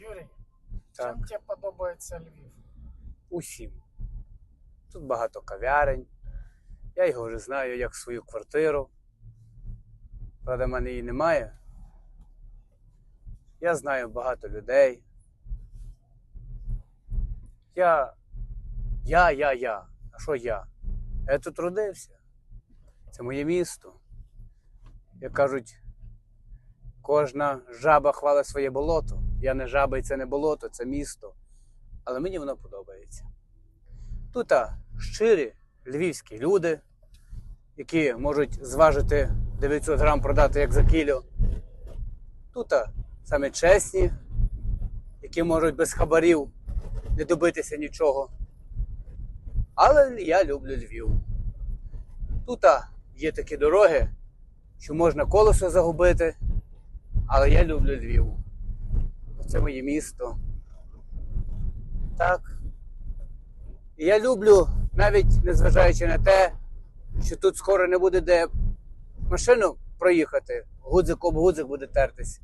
Юрій, Так, чим тебе подобається Львів? усім. Тут багато кав'ярень. Я його вже знаю як свою квартиру. Правда, в мене її немає. Я знаю багато людей. Я. Я, я, я. А що я? Я тут родився. Це моє місто. Як кажуть, кожна жаба хвалить своє болото. Я не жаба і це не болото, це місто. Але мені воно подобається. Тут щирі львівські люди, які можуть зважити 900 грам продати як за кіло. Тут саме чесні, які можуть без хабарів не добитися нічого. Але я люблю Львів. Тут є такі дороги, що можна колесо загубити, але я люблю Львів. Це моє місто. Так. І я люблю, навіть незважаючи на те, що тут скоро не буде де машину проїхати, гудзик об гудзик буде тертись.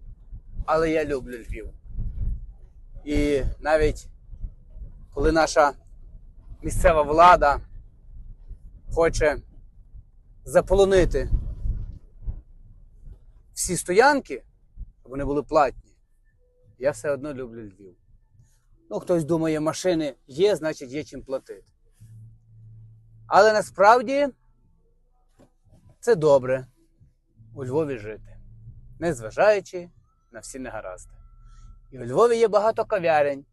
Але я люблю Львів. І навіть коли наша місцева влада хоче заполонити всі стоянки, щоб вони були платні, я все одно люблю Львів. Ну, хтось думає, машини є, значить є чим платити. Але насправді це добре у Львові жити, незважаючи на всі негаразди. І у Львові є багато кав'ярень,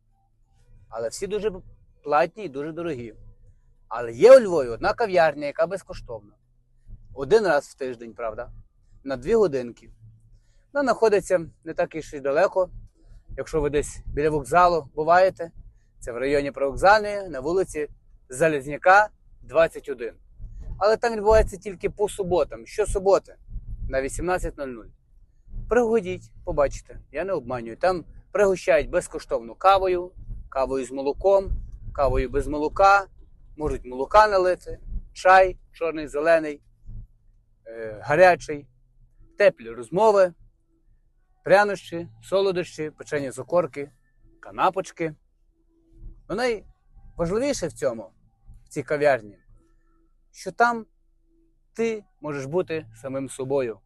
але всі дуже платні і дуже дорогі. Але є у Львові одна кав'ярня, яка безкоштовна. Один раз в тиждень, правда, на дві годинки. Вона знаходиться не так і і далеко. Якщо ви десь біля вокзалу буваєте, це в районі Привокзальної на вулиці Залізняка, 21. Але там відбувається тільки по суботам, щосуботи на 18.00. Приходіть, побачите, я не обманюю. Там пригощають безкоштовно кавою, кавою з молоком, кавою без молока, можуть молока налити, чай, чорний, зелений, е, гарячий, теплі розмови прянощі, солодощі, печені з окорки, канапочки. Ну, найважливіше в цьому, в цій кав'ярні, що там ти можеш бути самим собою.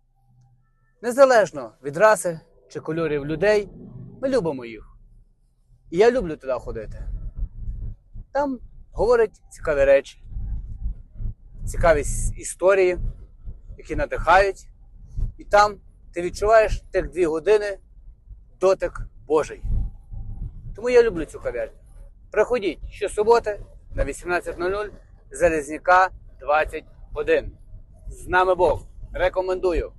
Незалежно від раси чи кольорів людей, ми любимо їх. І я люблю туди ходити. Там говорять цікаві речі, цікаві історії, які надихають. І там ти відчуваєш тих дві години дотик Божий. Тому я люблю цю кав'ярню. Приходіть щосуботи на 18.00 Залізняка 21. З нами Бог. Рекомендую.